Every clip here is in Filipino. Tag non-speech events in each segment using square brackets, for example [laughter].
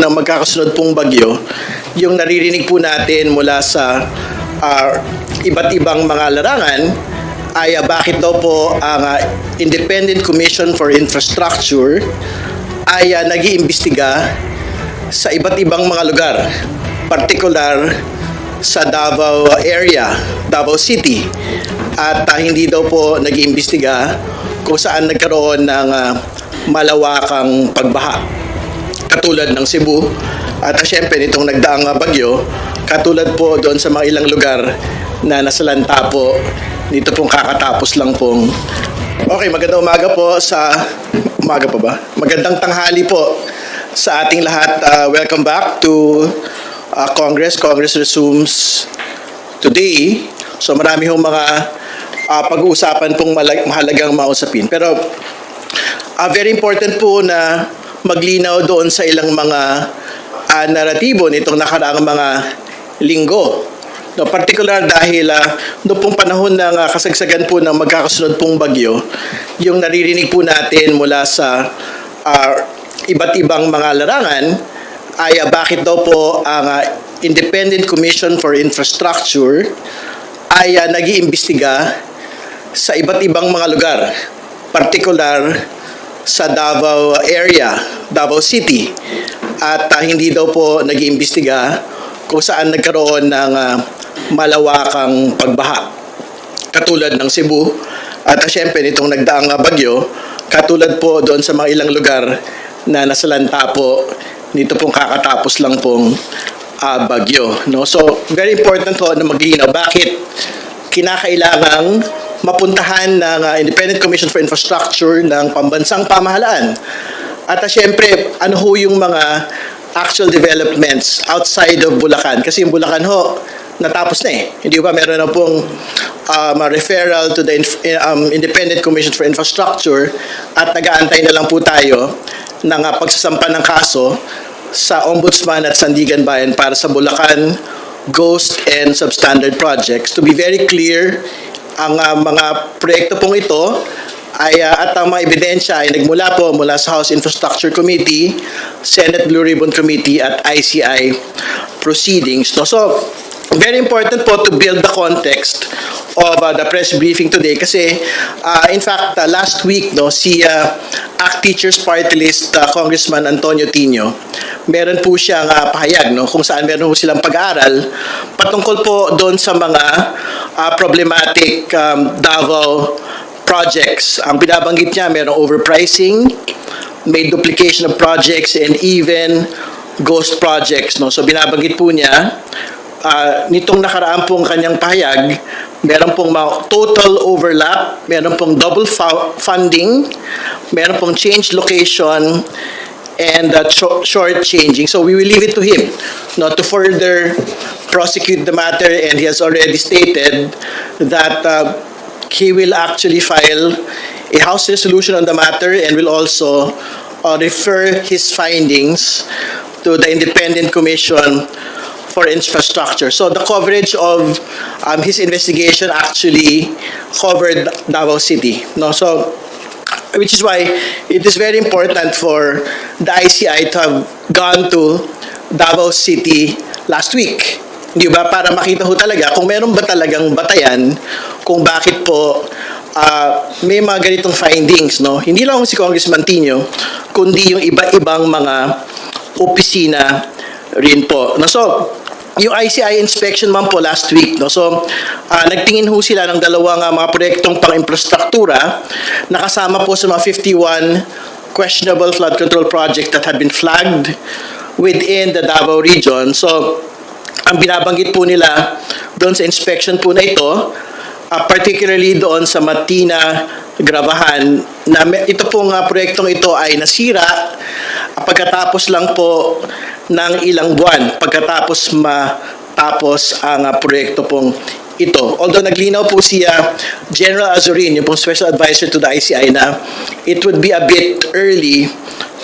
ng magkakasunod pong bagyo, yung naririnig po natin mula sa ah, iba't ibang mga larangan ay ah, bakit daw po ang ah, Independent Commission for Infrastructure ay uh, nag-iimbestiga sa iba't ibang mga lugar, particular sa Davao area, Davao City. At ah, hindi daw po nag-iimbestiga kung saan nagkaroon ng ah, malawakang pagbaha katulad ng Cebu at uh, syempre nitong nagdaang uh, bagyo katulad po doon sa mga ilang lugar na nasalanta po dito pong kakatapos lang pong Okay, magandang umaga po sa umaga pa ba? Magandang tanghali po sa ating lahat. Uh, welcome back to uh, Congress. Congress resumes today. So marami hong mga uh, pag-uusapan pong mahalagang mausapin. Pero Ah, very important po na maglinaw doon sa ilang mga ah, naratibo nitong nakaraang mga linggo. No, particular dahil uh, noong pong panahon ng ah, kasagsagan po ng magkakasunod pong bagyo, yung naririnig po natin mula sa ah, iba't ibang mga larangan ay ah, bakit daw po ang ah, Independent Commission for Infrastructure ay uh, nag-iimbestiga sa iba't ibang mga lugar, particular sa Davao area, Davao City. At ah, hindi daw po nag-iimbestiga kung saan nagkaroon ng ah, malawakang pagbaha. Katulad ng Cebu at uh, syempre nitong nagdaang bagyo, katulad po doon sa mga ilang lugar na nasalanta po nito pong kakatapos lang pong ah, bagyo. No? So, very important po na maglinaw. Bakit kinakailangang mapuntahan ng uh, Independent Commission for Infrastructure ng pambansang pamahalaan. At uh, syempre, ano ho yung mga actual developments outside of Bulacan? Kasi yung Bulacan ho, natapos na eh. Hindi ba meron na pong um, referral to the Inf- um, Independent Commission for Infrastructure at nag-aantay na lang po tayo ng uh, pagsasampa ng kaso sa Ombudsman at Sandigan Bayan para sa Bulacan Ghost and Substandard projects. To be very clear, ang uh, mga proyekto pong ito ay uh, at ang mga ebidensya ay nagmula po mula sa House Infrastructure Committee, Senate Blue Ribbon Committee at ICI proceedings. No? So, very important po to build the context of uh, the press briefing today kasi uh, in fact uh, last week no si uh, ACT Teachers Party List uh, Congressman Antonio Tino meron po siyang uh, pahayag no kung saan meron po silang pag-aaral patungkol po doon sa mga uh, problematic um, Davao projects. Ang binabanggit niya merong overpricing may duplication of projects and even ghost projects no. So binabanggit po niya ah, nitong nakaraan pong kanyang pahayag, meron pong total overlap, meron pong double fu- funding, meron pong change location, and uh, short changing. So we will leave it to him not to further prosecute the matter, and he has already stated that uh, he will actually file a House resolution on the matter and will also uh, refer his findings to the Independent Commission for Infrastructure. So the coverage of um, his investigation actually covered Davao City. No, so which is why it is very important for the ICI to have gone to Davao City last week. Di ba? Para makita ho talaga kung meron ba talagang batayan kung bakit po ah, may mga ganitong findings. No? Hindi lang si Congressman Tino, kundi yung iba-ibang mga opisina rin po. No, so, yung ICI inspection man po last week, no? So, ah, nagtingin ho sila ng dalawang ah, mga proyektong pang-infrastruktura nakasama po sa mga 51 questionable flood control project that had been flagged within the Davao region. So, ang binabanggit po nila doon sa inspection po na ito, ah, particularly doon sa Matina, Gravahan, na ito pong ah, proyektong ito ay nasira pagkatapos lang po ng ilang buwan, pagkatapos matapos ang ah, proyekto pong ito. Although naglinaw po si ah, General Azurin, yung pong Special Advisor to the ICI na it would be a bit early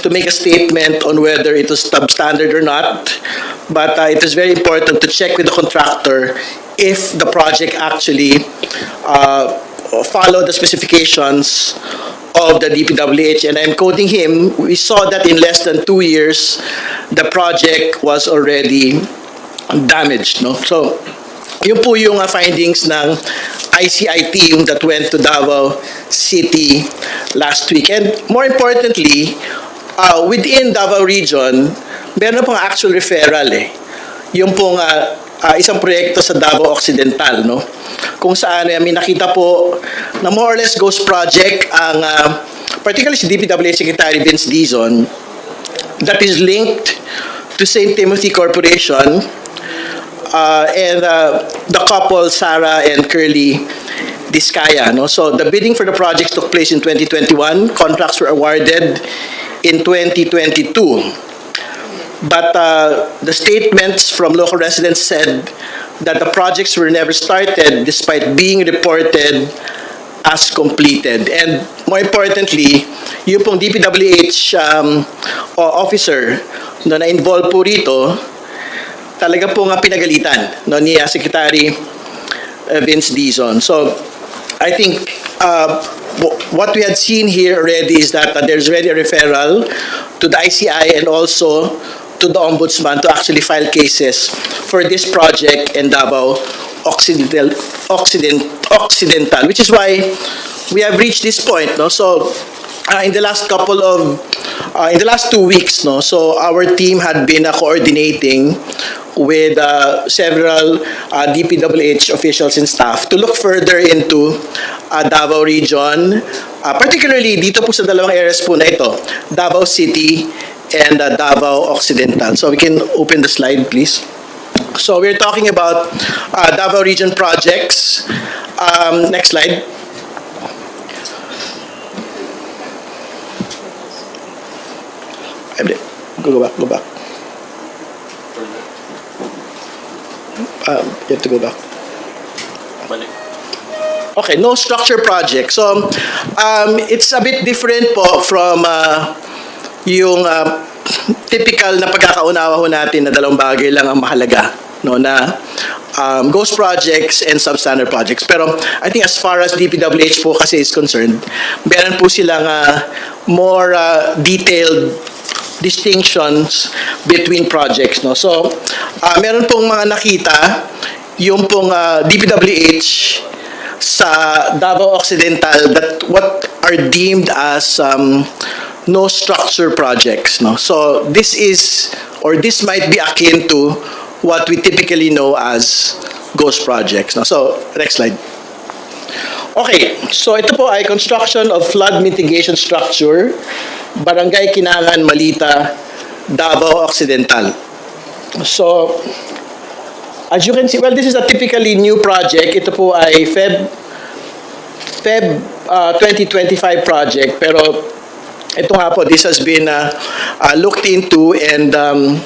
to make a statement on whether it was substandard or not. But uh, it is very important to check with the contractor if the project actually uh, follow the specifications of the DPWH. And I'm quoting him, we saw that in less than two years, the project was already damaged. No? So, yun po yung uh, findings ng ICI team that went to Davao City last week. And more importantly, uh, within Davao region, meron pong actual referral eh. Yung pong uh, uh, isang proyekto sa Davao Occidental, no? Kung saan eh, may nakita po na more or less ghost project ang uh, particularly si DPWH Secretary Vince Dizon that is linked to St. Timothy Corporation uh, and uh, the couple Sarah and Curly Discaya. No? So the bidding for the projects took place in 2021. Contracts were awarded in 2022. But uh, the statements from local residents said that the projects were never started despite being reported as completed. And more importantly, yung pong DPWH um, officer no, na involved po rito, talaga po nga pinagalitan no, ni uh, Secretary uh, Vince Dizon. So, I think uh, what we had seen here already is that uh, there's already a referral to the ICI and also to the Ombudsman to actually file cases for this project in Davao Occidental, Occident, Occidental, which is why we have reached this point. No? So, uh, in the last couple of, uh, in the last two weeks, no, so our team had been uh, coordinating with uh, several uh, DPWH officials and staff to look further into uh, Davao region, uh, particularly dito po sa dalawang areas po na ito, Davao City and uh, Davao Occidental. So we can open the slide, please. So we're talking about uh, Davao region projects. Um, next slide. Go, go back, go back. Um, you have to go back. Okay, no structure project. So, um, it's a bit different po from uh, yung uh, typical na pagkakaunawa ho natin na dalawang bagay lang ang mahalaga no na um, ghost projects and substandard projects. Pero I think as far as DPWH po kasi is concerned, meron po silang uh, more uh, detailed distinctions between projects no so uh, meron pong mga nakita yung pong uh, DPWH sa Davao Occidental that what are deemed as um, no structure projects no so this is or this might be akin to what we typically know as ghost projects no so next slide Okay, so ito po ay construction of flood mitigation structure, Barangay Kinangan, Malita, Davao Occidental. So, as you can see, well, this is a typically new project. Ito po ay Feb, Feb uh, 2025 project, pero ito nga po, this has been uh, uh, looked into and um,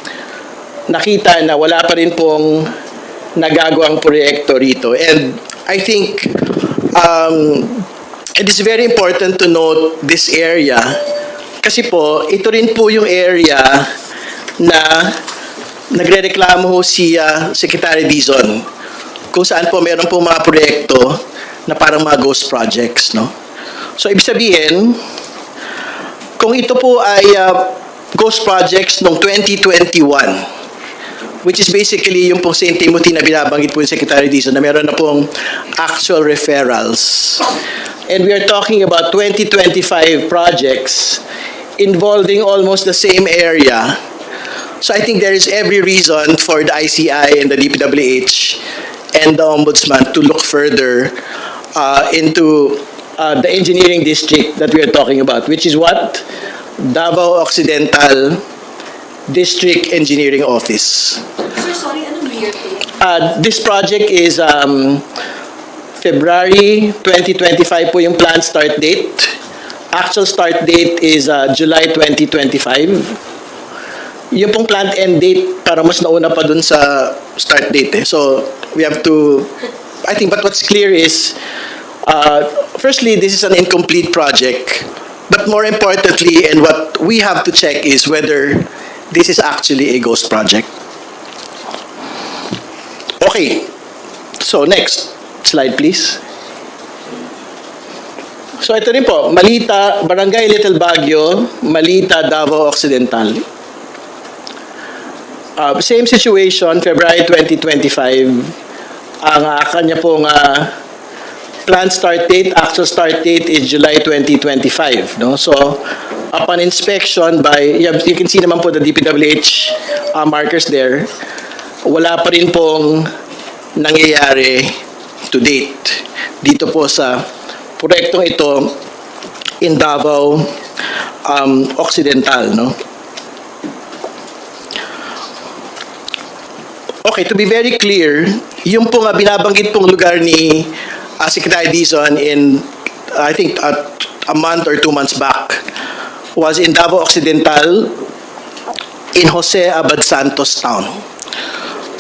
nakita na wala pa rin pong nagagawang proyekto rito. And I think um, it is very important to note this area kasi po, ito rin po yung area na nagrereklamo ho si uh, Secretary Dizon kung saan po meron po mga proyekto na parang mga ghost projects, no? So, ibig sabihin, kung ito po ay uh, ghost projects noong 2021, which is basically yung pong St. Timothy na binabanggit po yung Secretary Dizon na meron na pong actual referrals. And we are talking about 2025 projects involving almost the same area. So I think there is every reason for the ICI and the DPWH and the Ombudsman to look further uh, into uh, the engineering district that we are talking about, which is what? Davao Occidental District Engineering Office. Sir, sorry, anong year? Uh, this project is um, February 2025 po yung planned start date. Actual start date is uh, July 2025. Yung pong planned end date, para mas nauna pa dun sa start date eh. So, we have to, I think, but what's clear is, uh, firstly, this is an incomplete project. But more importantly, and what we have to check is whether this is actually a ghost project. Okay. So next slide please. So ito rin po, Malita, Barangay Little Baguio, Malita, Davao Occidental. Uh, same situation, February 2025. Ang uh, kanya pong uh, planned start date, actual start date is July 2025. No? So, upon inspection by, you can see naman po the DPWH uh, markers there, wala pa rin pong nangyayari to date. Dito po sa proyektong ito in Davao um, Occidental. No? Okay, to be very clear, yung pong uh, binabanggit pong lugar ni uh, Secretary Dizon in, I think, uh, a month or two months back, was in Davao Occidental, in Jose Abad Santos town.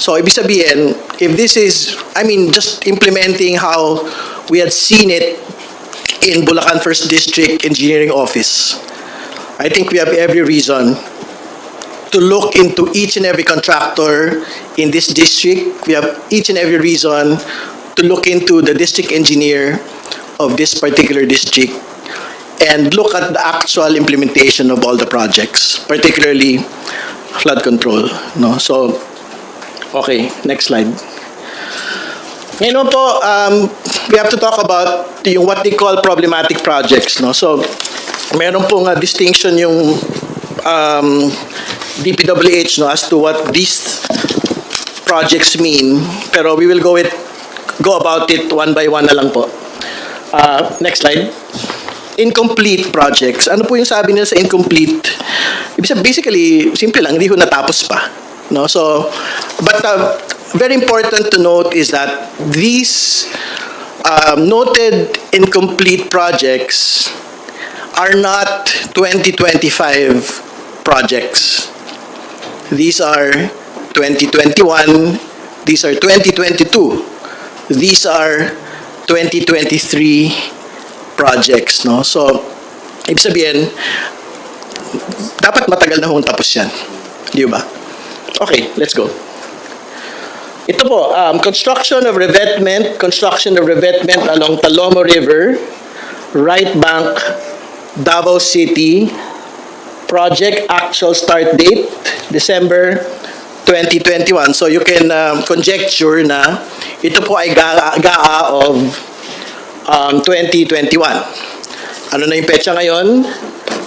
So, ibig sabihin, if this is, I mean, just implementing how we had seen it in Bulacan First District Engineering Office, I think we have every reason to look into each and every contractor in this district. We have each and every reason to look into the district engineer of this particular district and look at the actual implementation of all the projects, particularly flood control. No? So, okay, next slide. Ngayon po, um, we have to talk about yung what they call problematic projects. No? So, meron pong uh, distinction yung um, DPWH no, as to what these projects mean. Pero we will go it go about it one by one na lang po. Uh, next slide. Incomplete projects. Ano po yung sabi nila sa incomplete? Ibig sabihin, basically, simple lang, hindi ko natapos pa. No? So, but uh, very important to note is that these um, noted incomplete projects are not 2025 projects. These are 2021, these are 2022, these are 2023 projects, no? So, ibig sabihin, dapat matagal na hong tapos yan. Di ba? Okay, let's go. Ito po, um, construction of revetment, construction of revetment along Talomo River, right bank, Davao City, project actual start date, December 2021. So you can um, conjecture na ito po ay GAA, GAA of um, 2021. Ano na yung petsa ngayon?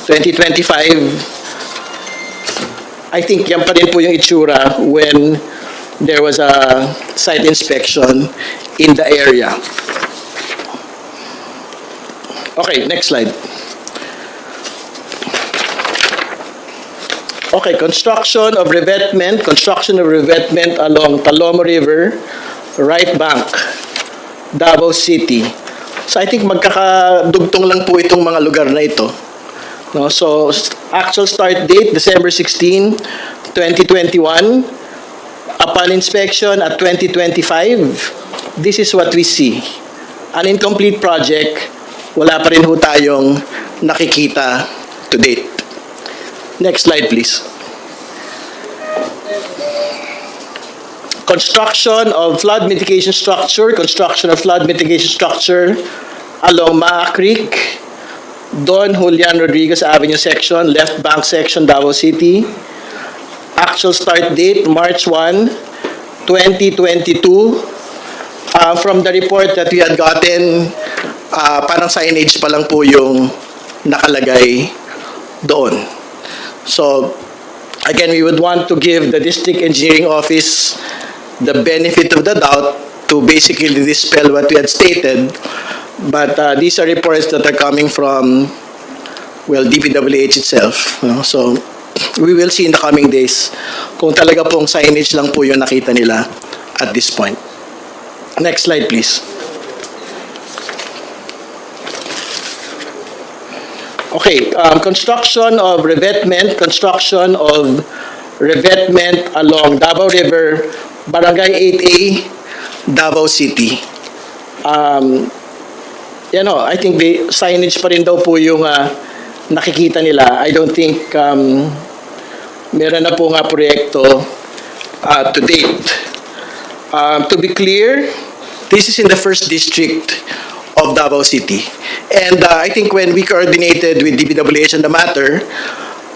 2025. I think yan pa rin po yung itsura when there was a site inspection in the area. Okay, next slide. Okay, construction of revetment, construction of revetment along Talomo River, right bank, Davao City. So I think magkakadugtong lang po itong mga lugar na ito. No, so actual start date December 16, 2021. Upon inspection at 2025, this is what we see. An incomplete project, wala pa rin ho tayong nakikita to date. Next slide, please. Construction of flood mitigation structure, construction of flood mitigation structure along Maa Creek, Don Julian Rodriguez Avenue section, left bank section, Davao City. Actual start date, March 1, 2022. Uh, from the report that we had gotten, uh, parang signage pa lang po yung nakalagay doon. So, again, we would want to give the district engineering office the benefit of the doubt to basically dispel what we had stated. But uh, these are reports that are coming from, well, DPWH itself. you know. So, we will see in the coming days kung talaga pong signage lang po yung nakita nila at this point. Next slide, please. Okay, um, construction of revetment, construction of revetment along Davao River, Barangay 8A, Davao City. Um, you know, I think the signage pa rin daw po yung ah, nakikita nila. I don't think um, meron na po nga proyekto ah, to date. Um, to be clear, this is in the first district of Davao City. And uh, I think when we coordinated with DPWH on the matter,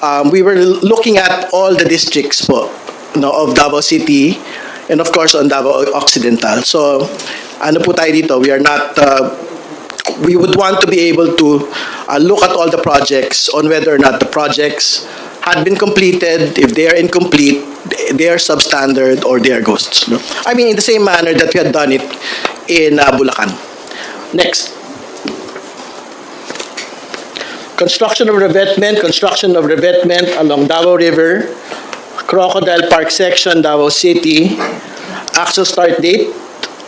um, we were looking at all the districts po no, of Davao City and of course on Davao Occidental. So ano po tayo dito, we are not uh, we would want to be able to uh, look at all the projects on whether or not the projects had been completed, if they are incomplete, they are substandard or they are ghosts. No? I mean, in the same manner that we had done it in uh, Bulacan. Next. Construction of revetment, construction of revetment along Davao River, Crocodile Park section, Davao City. Actual start date,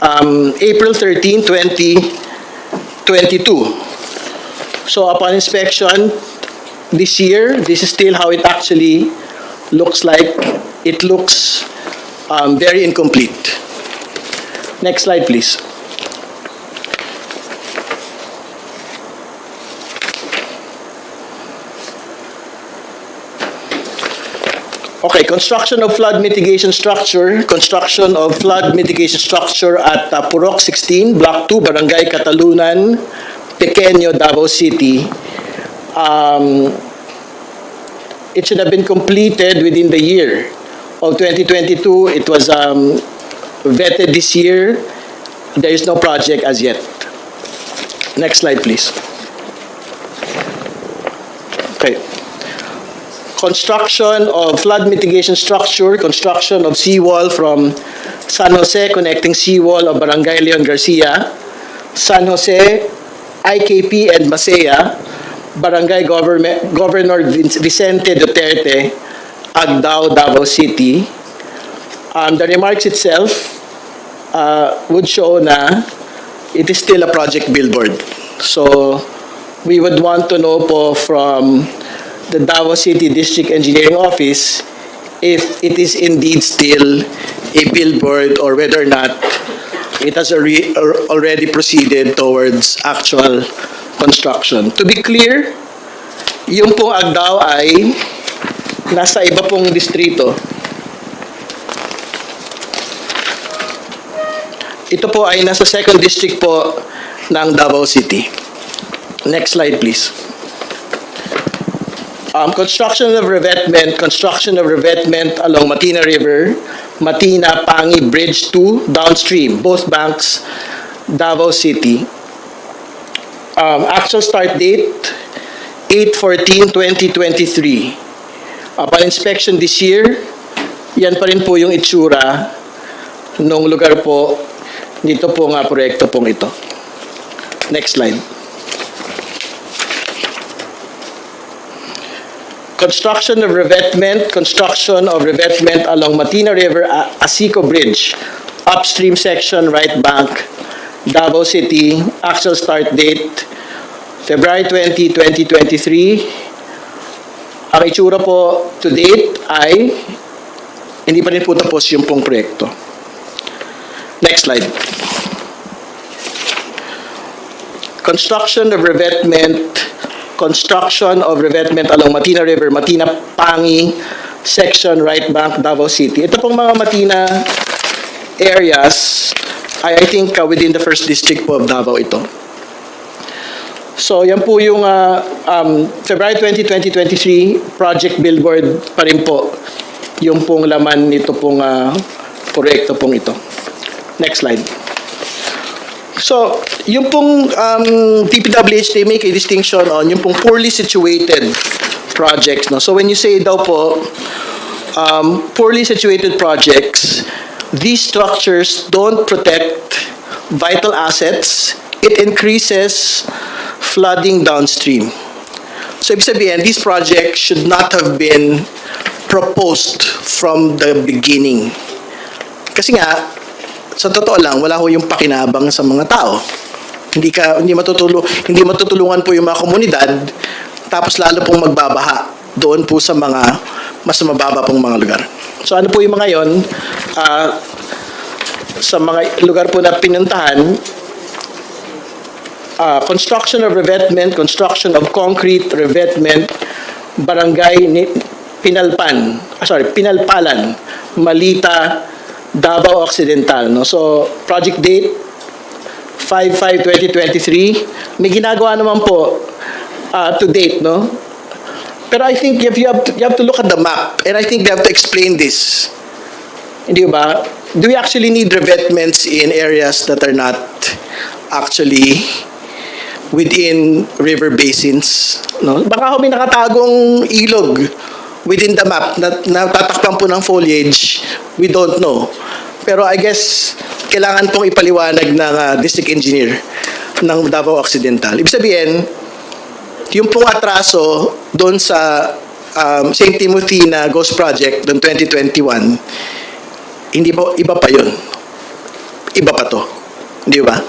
um, April 13, 2022. So upon inspection this year, this is still how it actually looks like. It looks um, very incomplete. Next slide, please. Okay, construction of flood mitigation structure, construction of flood mitigation structure at uh, Purok 16, Block 2, Barangay Catalunan, Pequeño, Davao City. Um, it should have been completed within the year of 2022. It was um, vetted this year. There is no project as yet. Next slide, please. Okay construction of flood mitigation structure, construction of seawall from San Jose connecting seawall of Barangay Leon Garcia, San Jose, IKP and Masaya, Barangay Government, Governor Vicente Duterte, Agdao, Davao City. Um, the remarks itself uh, would show na it is still a project billboard. So we would want to know po from the Davao City District Engineering Office if it is indeed still a billboard or whether or not it has already proceeded towards actual construction. To be clear, yung pong Agdao ay nasa iba pong distrito. Ito po ay nasa second district po ng Davao City. Next slide, please. Um, construction of revetment, construction of revetment along Matina River, Matina Pangi Bridge 2 downstream, both banks, Davao City. Um, actual start date, 8-14-2023. Upon inspection this year, yan pa rin po yung itsura nung lugar po dito po nga proyekto pong ito. Next slide. Construction of revetment, construction of revetment along Matina River, Asico Bridge, upstream section, right bank, Davao City, actual start date, February 20, 2023. Ang itsura po to date ay hindi pa rin po tapos yung pong proyekto. Next slide. Construction of revetment, construction of revetment along Matina River, Matina Pangi section, right bank, Davao City. Ito pong mga Matina areas ay I think uh, within the first district po of Davao ito. So yan po yung uh, um, February 20, 2023 project billboard pa rin po yung pong laman nito pong uh, proyekto pong ito. Next slide. So, yung pong um, DPWH, they make a distinction on yung pong poorly situated projects. No? So, when you say daw po, um, poorly situated projects, these structures don't protect vital assets. It increases flooding downstream. So, ibig sabihin, these projects should not have been proposed from the beginning. Kasi nga, sa totoo lang, wala ho yung pakinabang sa mga tao. Hindi ka hindi matutulong hindi matutulungan po yung mga komunidad tapos lalo pong magbabaha doon po sa mga mas mababa pong mga lugar. So ano po yung mga yon? Ah, sa mga lugar po na pinuntahan, ah, construction of revetment, construction of concrete revetment, barangay ni Pinalpan, ah, sorry, Pinalpalan, Malita, Davao Occidental. No? So, project date, 5-5-2023. May ginagawa naman po uh, to date, no? Pero I think if you have, to, you have to look at the map, and I think they have to explain this Hindi ba? Do we actually need revetments in areas that are not actually within river basins? No? Baka may nakatagong ilog within the map na natatakpan po ng foliage. We don't know. Pero I guess kailangan pong ipaliwanag ng ah, district engineer ng Davao Occidental. Ibig sabihin, yung pong atraso doon sa um, St. Timothy na Ghost Project noong 2021, hindi po, iba pa yun. Iba pa to. Hindi ba?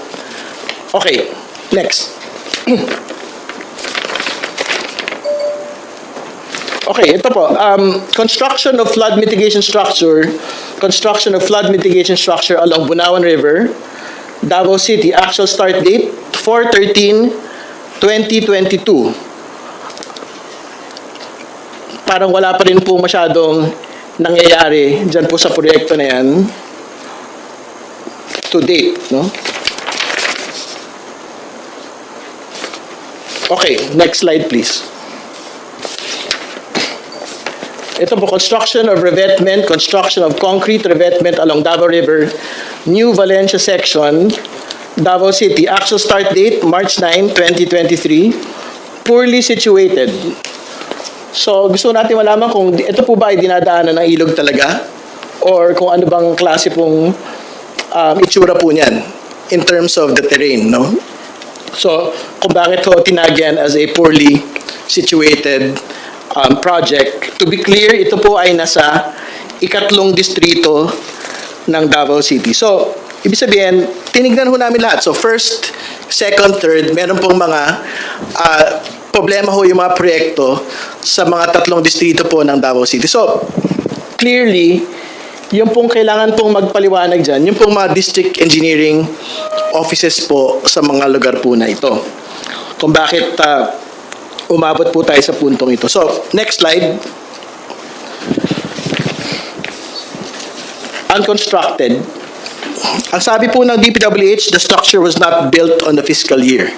Okay, next. [clears throat] Okay, ito po. Um, construction of flood mitigation structure, construction of flood mitigation structure along Bunawan River, Davao City. Actual start date, 4-13-2022. Parang wala pa rin po masyadong nangyayari dyan po sa proyekto na yan to date, no? Okay, next slide please. Ito po, construction of revetment, construction of concrete revetment along Davao River, New Valencia section, Davao City. Actual start date, March 9, 2023. Poorly situated. So, gusto natin malaman kung ito po ba ay dinadaanan ng ilog talaga? Or kung ano bang klase pong um, itsura po niyan in terms of the terrain, no? So, kung bakit ko tinagyan as a poorly situated um, project. To be clear, ito po ay nasa ikatlong distrito ng Davao City. So, ibig sabihin, tinignan ho namin lahat. So, first, second, third, meron pong mga ah, problema ho yung mga proyekto sa mga tatlong distrito po ng Davao City. So, clearly, yung pong kailangan pong magpaliwanag dyan, yung pong mga district engineering offices po sa mga lugar po na ito. Kung bakit ah, umabot po tayo sa puntong ito. So, next slide. Unconstructed. Ang sabi po ng DPWH, the structure was not built on the fiscal year.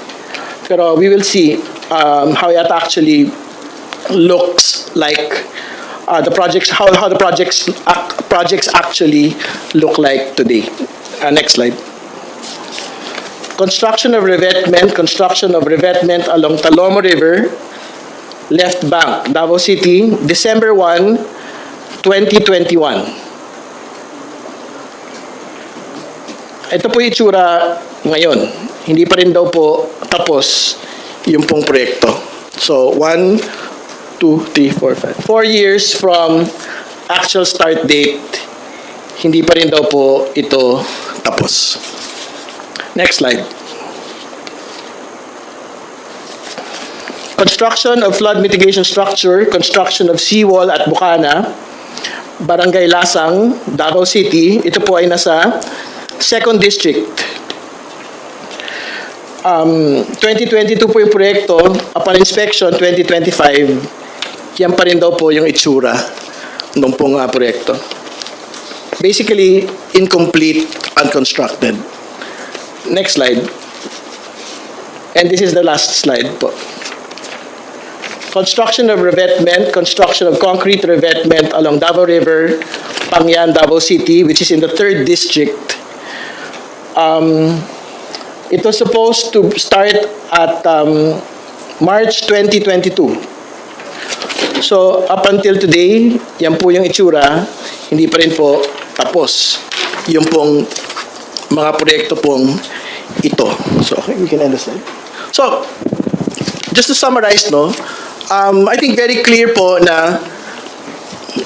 Pero we will see um, how it actually looks like uh, the projects how, how the projects ac- projects actually look like today. Uh, next slide. Construction of revetment, construction of revetment along Talomo River, left bank, Davao City, December 1, 2021. Ito po itsura ngayon. Hindi pa rin daw po tapos yung pong proyekto. So, 1, 2, 3, 4, 5. Four years from actual start date, hindi pa rin daw po ito tapos. Next slide. Construction of flood mitigation structure, construction of seawall at Bukana, Barangay Lasang, Davao City. Ito po ay nasa second district. Um, 2022 po yung proyekto. Upon inspection, 2025, yan pa rin daw po yung itsura nung pong ah, proyekto. Basically, incomplete, unconstructed. Next slide. And this is the last slide po. Construction of revetment, construction of concrete revetment along Davao River, Pangyan, Davao City, which is in the third district. Um, it was supposed to start at um, March 2022. So, up until today, yan po yung itsura, hindi pa rin po tapos. Yung pong mga proyekto pong ito. So, okay, we can end. So, just to summarize, no, um, I think very clear po na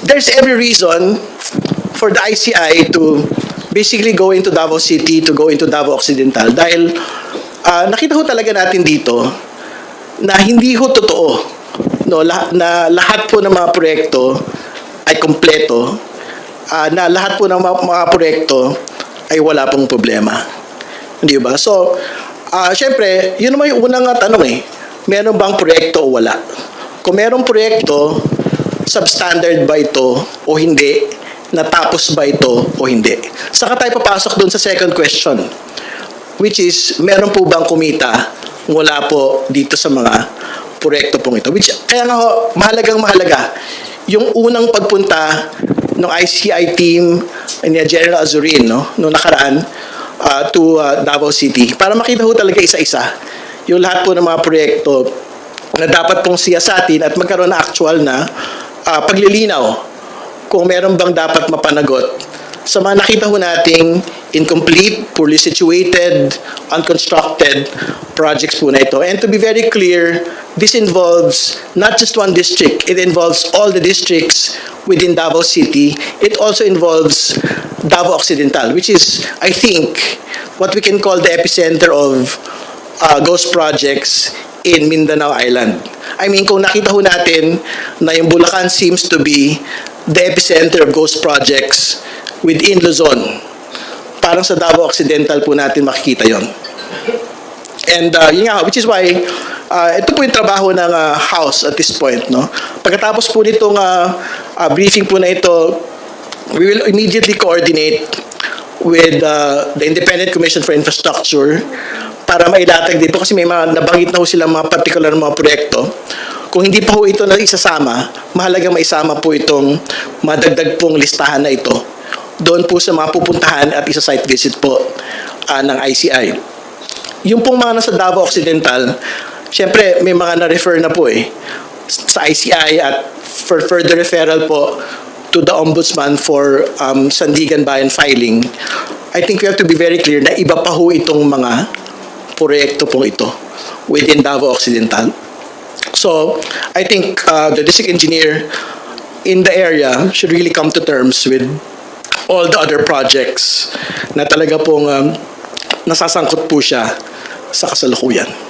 there's every reason for the ICI to basically go into Davao City, to go into Davao Occidental. Dahil ah, nakita ho talaga natin dito na hindi ho totoo no, lah- na lahat po ng mga proyekto ay kompleto, ah, na lahat po ng mga, mga proyekto ay wala pong problema. Hindi ba? So, ah syempre, yun naman yung unang tanong eh. Meron bang proyekto o wala? Kung merong proyekto, substandard ba ito o hindi? Natapos ba ito o hindi? Saka tayo papasok doon sa second question, which is, meron po bang kumita wala po dito sa mga proyekto pong ito? Which, kaya nga ho, mahalagang mahalaga, yung unang pagpunta ng ICI team ni General Azurin no noong nakaraan uh, to uh, Davao City para makita ho talaga isa-isa yung lahat po ng mga proyekto na dapat pong siyasatin at magkaroon ng actual na uh, paglilinaw kung meron bang dapat mapanagot sa mga nakita ho nating incomplete, poorly situated, unconstructed projects po na ito. And to be very clear, this involves not just one district, it involves all the districts within Davao City. It also involves Davao Occidental, which is, I think, what we can call the epicenter of uh, ghost projects in Mindanao Island. I mean, kung nakita ho natin na yung Bulacan seems to be the epicenter of ghost projects within Luzon, parang sa Davao Occidental po natin makikita yon. And uh, yun nga, which is why uh, ito po yung trabaho ng uh, House at this point. No? Pagkatapos po nitong uh, uh, briefing po na ito, we will immediately coordinate with uh, the Independent Commission for Infrastructure para mailatag dito kasi may mga nabanggit na ho silang mga particular mga proyekto. Kung hindi pa ho ito na isasama, mahalaga maisama po itong madagdag pong listahan na ito doon po sa mga pupuntahan at isa site visit po uh, ng ICI. Yung pong mga nasa Davao Occidental, syempre may mga na-refer na po eh sa ICI at for further referral po to the Ombudsman for um, Sandigan Bayan filing, I think we have to be very clear na iba pa ho itong mga proyekto po ito within Davao Occidental. So, I think uh, the district engineer in the area should really come to terms with all the other projects na talaga pong um, nasasangkot po siya sa kasalukuyan.